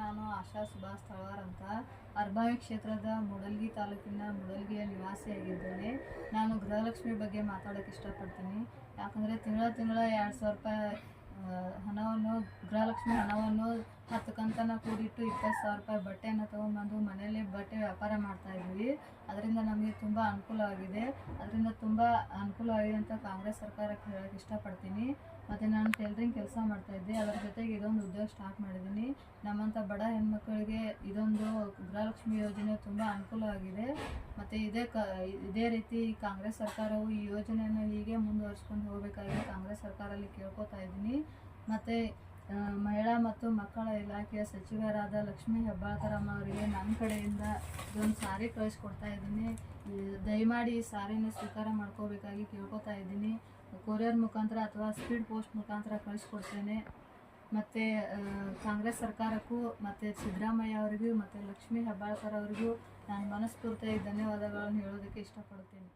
ನಾನು ಆಶಾ ಸುಭಾಷ್ ತಳವಾರ್ ಅಂತ. ಅರ್ಬಾವಿ ಕ್ಷೇತ್ರದ ಮುಡಲ್ಗಿ ತಾಲೂಕಿನ ಮುಡಲ್ಗಿಯ ನಿವಾಸಿಯಾಗಿದ್ದೇನೆ ನಾನು ಗೃಹಲಕ್ಷ್ಮಿ ಬಗ್ಗೆ ಮಾತಾಡೋಕ್ಕೆ ಇಷ್ಟಪಡ್ತೀನಿ. ಯಾಕಂದರೆ ತಿಂಗಳ ತಿಂಗಳ ಎರಡು ಸಾವಿರ ರೂಪಾಯಿ ಹಣವನ್ನು ಗೃಹಲಕ್ಷ್ಮಿ ಹಣವನ್ನು ಹತ್ತು ಕಂತನ ಕೂಡಿಟ್ಟು ಇಪ್ಪತ್ತು ಸಾವಿರ ರೂಪಾಯಿ ಬಟ್ಟೆಯನ್ನು ತೊಗೊಂಬಂದು ಮನೆಯಲ್ಲೇ ಬಟ್ಟೆ ವ್ಯಾಪಾರ ಮಾಡ್ತಾ ಇದ್ವಿ. ಅದರಿಂದ ನಮಗೆ ತುಂಬ ಅನುಕೂಲವಾಗಿದೆ. ಅದರಿಂದ ತುಂಬ ಅನುಕೂಲವಾಗಿದೆ ಅಂತ ಕಾಂಗ್ರೆಸ್ ಸರ್ಕಾರಕ್ಕೆ ಹೇಳೋಕ್ಕೆ ಇಷ್ಟಪಡ್ತೀನಿ. ಮತ್ತು ನಾನು ಟೈಲ್ರಿಂಗ್ ಕೆಲಸ ಮಾಡ್ತಾ ಇದ್ದೆ. ಅದರ ಜೊತೆಗೆ ಇದೊಂದು ಉದ್ಯೋಗ ಸ್ಟಾರ್ಟ್ ಮಾಡಿದ್ದೀನಿ. ನಮ್ಮಂಥ ಬಡ ಹೆಣ್ಮಕ್ಳಿಗೆ ಇದೊಂದು ಗೃಹಲಕ್ಷ್ಮಿ ಯೋಜನೆ ತುಂಬ ಅನುಕೂಲವಾಗಿದೆ. ಮತ್ತು ಇದೇ ಕ, ಇದೇ ರೀತಿ ಕಾಂಗ್ರೆಸ್ ಸರ್ಕಾರವು ಈ ಯೋಜನೆಯನ್ನು ಹೀಗೆ ಮುಂದುವರಿಸ್ಕೊಂಡು ಹೋಗಬೇಕಾಗಿ ಕಾಂಗ್ರೆಸ್ ಸರ್ಕಾರಲ್ಲಿ ಕೇಳ್ಕೊತಾ ಇದ್ದೀನಿ. ಮತ್ತು ಮಹಿಳಾ ಮತ್ತು ಮಕ್ಕಳ ಇಲಾಖೆಯ ಸಚಿವರಾದ ಲಕ್ಷ್ಮೀ ಹೆಬ್ಬಾಳ್ಕರಮ್ಮ ಅವರಿಗೆ ನನ್ನ ಕಡೆಯಿಂದ ಇದೊಂದು ಸಾರಿ ಕಳಿಸ್ಕೊಡ್ತಾ ಇದ್ದೀನಿ. ದಯಮಾಡಿ ಈ ಸಾರಿನ ಸ್ವೀಕಾರ ಮಾಡ್ಕೋಬೇಕಾಗಿ ಕೇಳ್ಕೊತಾ ಇದ್ದೀನಿ. ಕೊರಿಯರ್ ಮುಖಾಂತರ ಅಥವಾ ಸ್ಪೀಡ್ ಪೋಸ್ಟ್ ಮುಖಾಂತರ ಕಳಿಸ್ಕೊಡ್ತೇನೆ. ಮತ್ತು ಕಾಂಗ್ರೆಸ್ ಸರ್ಕಾರಕ್ಕೂ, ಮತ್ತು ಸಿದ್ದರಾಮಯ್ಯ ಅವರಿಗೂ, ಮತ್ತು ಲಕ್ಷ್ಮೀ ಹೆಬ್ಬಾಳ್ಕರ್ ಅವರಿಗೂ ನಾನು ಮನಸ್ಫೂರ್ತಿಯಾಗಿ ಧನ್ಯವಾದಗಳನ್ನು ಹೇಳೋದಕ್ಕೆ ಇಷ್ಟಪಡ್ತೀನಿ